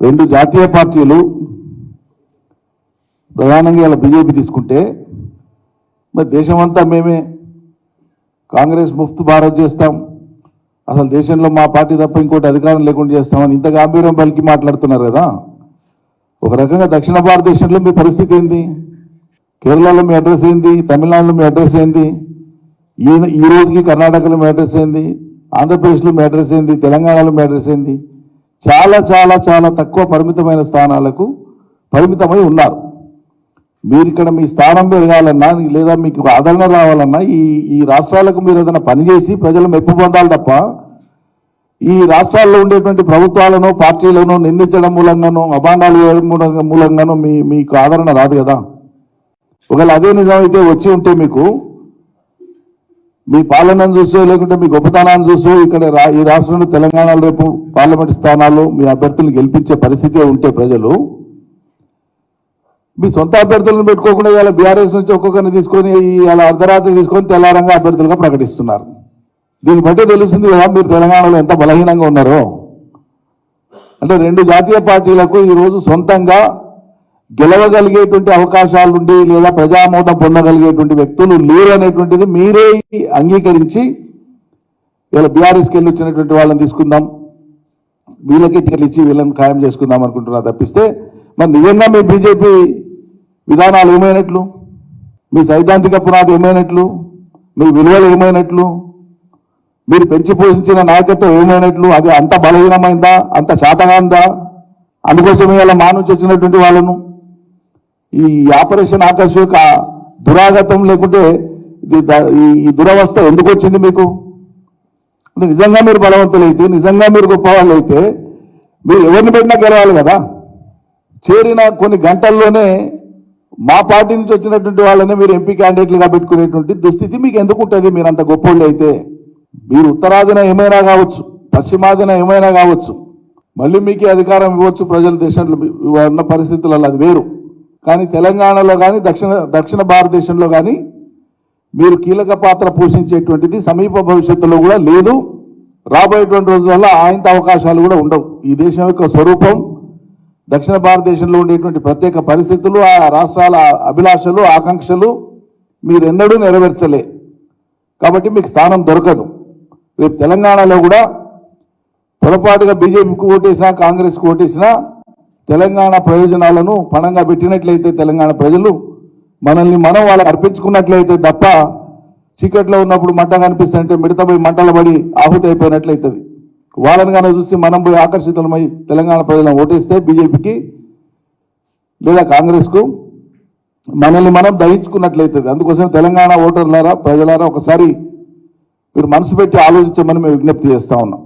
రెండు జాతీయ పార్టీలు ప్రధానంగా ఇలా బీజేపీ తీసుకుంటే మరి దేశమంతా మేమే కాంగ్రెస్ ముఫ్త్ భారత్ చేస్తాం. అసలు దేశంలో మా పార్టీ తప్ప ఇంకోటి అధికారం లేకుండా చేస్తామని ఇంత గాంభీర్యం పలికి మాట్లాడుతున్నారు కదా. ఒక రకంగా దక్షిణ భారతదేశంలో మీ పరిస్థితి ఏంది? కేరళలో మీ అడ్రస్ ఏంది? తమిళనాడులో మీ అడ్రస్ ఏంది? ఈ ఈ రోజుకి కర్ణాటకలో మీ అడ్రస్ ఏంది? ఆంధ్రప్రదేశ్లో మీ అడ్రస్ ఏంది? తెలంగాణలో మీ అడ్రస్ ఏంది? చాలా చాలా చాలా తక్కువ పరిమితమైన స్థానాలకు పరిమితమై ఉన్నారు. మీరు ఇక్కడ మీ స్థానం పెరగాలన్నా లేదా మీకు ఆదరణ రావాలన్నా ఈ ఈ రాష్ట్రాలకు మీరు ఏదైనా పనిచేసి ప్రజలు మెప్పు పొందాలి తప్ప ఈ రాష్ట్రాల్లో ఉండేటువంటి ప్రభుత్వాలను పార్టీలను నిందించడం మూలంగానో అభాండాలు వేయడం మూలంగానో మీ మీకు ఆదరణ రాదు కదా. ఒకవేళ అదే నిజమైతే వచ్చి ఉంటే మీకు మీ పాలనను చూసో లేకుంటే మీ గొప్పతనాన్ని చూసో ఇక్కడ రా- ఈ రాష్ట్రంలో తెలంగాణలో రేపు పార్లమెంట్ స్థానాల్లో మీ అభ్యర్థులను గెలిపించే పరిస్థితి ఉంటే ప్రజలు మీ సొంత అభ్యర్థులను పెట్టుకోకుండా ఇలా బీఆర్ఎస్ నుంచి ఒక్కొక్కరిని తీసుకొని ఇవాళ అర్ధరాత్రి తీసుకొని తెల్లారంగా అభ్యర్థులుగా ప్రకటిస్తున్నారు. దీన్ని బట్టి తెలుస్తుంది కదా మీరు తెలంగాణలో ఎంత బలహీనంగా ఉన్నారో. అంటే రెండు జాతీయ పార్టీలకు ఈరోజు సొంతంగా గెలవగలిగేటువంటి అవకాశాలు ఉండి లేదా ప్రజామోదం పొందగలిగేటువంటి వ్యక్తులు లేరు అనేటువంటిది మీరే అంగీకరించి ఇలా బీఆర్ఎస్కి వెళ్ళి వచ్చినటువంటి వాళ్ళని తీసుకుందాం. వీళ్ళకి టికెట్లు ఇచ్చి వీళ్ళని ఖాయం చేసుకుందాం అనుకుంటున్నా తప్పిస్తే మరి నిజంగా మీ బీజేపీ విధానాలు ఏమైనట్లు? మీ సైద్ధాంతిక పునాది ఏమైనట్లు? మీ విలువలు ఏమైనట్లు? మీరు పెంచి పోషించిన నాయకత్వం ఏమైనట్లు? అది అంత బలహీనమైందా? అంత శాతమైందా అందుకోసమే ఇలా మా నుంచి వచ్చినటువంటి వాళ్ళను ఈ ఆపరేషన్ ఆకాశ యొక్క దురాగతం లేకుంటే ఇది ద- ఈ- దురవస్థ ఎందుకు వచ్చింది మీకు? నిజంగా మీరు బలవంతులైతే నిజంగా మీరు గొప్పవాళ్ళు అయితే మీరు ఎవరిని పెట్టినా గెలవాలి కదా. చేరిన కొన్ని గంటల్లోనే మా పార్టీ నుంచి వచ్చినటువంటి వాళ్ళని మీరు ఎంపీ క్యాండిడేట్లుగా పెట్టుకునేటువంటి దుస్థితి మీకు ఎందుకు ఉంటుంది? మీరు అంత గొప్పోళ్ళు అయితే. మీరు ఉత్తరాదిన ఏమైనా కావచ్చు పశ్చిమాదిన ఏమైనా కావచ్చు. మళ్ళీ మీకే అధికారం ఇవ్వచ్చు ప్రజల దేశంలో ఉన్న పరిస్థితులలో అది వేరు. కానీ తెలంగాణలో కానీ దక్షిణ దక్షిణ భారతదేశంలో కానీ మీరు కీలక పాత్ర పోషించేటువంటిది సమీప భవిష్యత్తులో కూడా లేదు. రాబోయేటువంటి రోజులలో ఆయంత అవకాశాలు కూడా ఉండవు. ఈ దేశం యొక్క స్వరూపం దక్షిణ భారతదేశంలో ఉండేటువంటి ప్రత్యేక పరిస్థితులు ఆ రాష్ట్రాల అభిలాషలు ఆకాంక్షలు మీరెన్నడూ నెరవేర్చలే. కాబట్టి మీకు స్థానం దొరకదు. రేపు తెలంగాణలో కూడా పొరపాటుగా బీజేపీకి ఓటేసినా కాంగ్రెస్కి ఓటేసినా తెలంగాణ ప్రయోజనాలను పణంగా పెట్టినట్లయితే తెలంగాణ ప్రజలు మనల్ని మనం వాళ్ళకి అర్పించుకున్నట్లయితే తప్ప చీకట్లో ఉన్నప్పుడు మంట కనిపిస్తుంటే మిడత పోయి మంటలు పడి ఆహుతి అయిపోయినట్లయితుంది. వాళ్ళని కానీ చూసి మనం పోయి ఆకర్షితులమై తెలంగాణ ప్రజలను ఓటేస్తే బీజేపీకి లేదా కాంగ్రెస్కు మనల్ని మనం దహించుకున్నట్లయితుంది. అందుకోసం తెలంగాణ ఓటర్లారా ప్రజలారా ఒకసారి మీరు మనసు పెట్టి ఆలోచించమని మేము విజ్ఞప్తి చేస్తా ఉన్నాం.